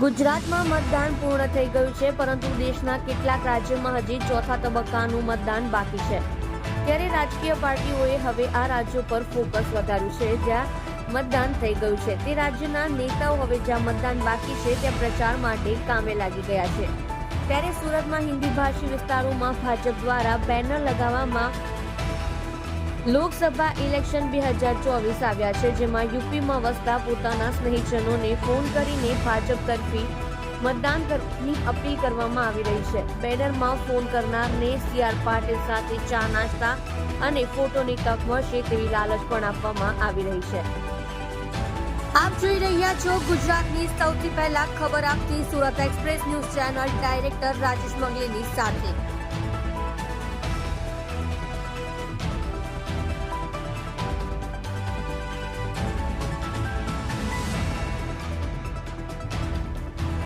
ગુજરાતમાં મતદાન પૂર્ણ થઈ ગયું છે, પરંતુ દેશના કેટલાક રાજ્યોમાં હજી ચોથા તબક્કાનું મતદાન બાકી છે. ત્યારે રાજકીય પાર્ટીઓએ હવે આ રાજ્યો પર ફોકસ વધાર્યું છે, જ્યાં મતદાન થઈ ગયું છે. તે રાજ્યના નેતાઓ હવે જ્યાં મતદાન બાકી છે, ત્યાં પ્રચાર માટે કામે લાગી ગયા છે. ત્યારે સુરતમાં હિન્દી ભાષી વિસ્તારોમાં ભાજપ દ્વારા બેનર લગાવવામાં લોકસભા ઇલેક્શન બે હજાર ચોવીસ આવ્યા છે, જેમાં યુપીમાં વસતા પોતાના સ્નેહીજનોને ફોન કરીને ભાજપ તરફી મતદાન કરવાની અપીલ કરવામાં આવી રહી છે. બેનરમાં ફોન કરનારને સીઆર પાટીલ સાથે ચા નાસ્તા અને ફોટોની તક મળશે તેવી લાલચ પણ આપવામાં આવી રહી છે. આપ જોઈ રહ્યા છો ગુજરાતની સૌથી પહેલા ખબર આપતી Surat express news channel director Rajesh Mangleni સાથે.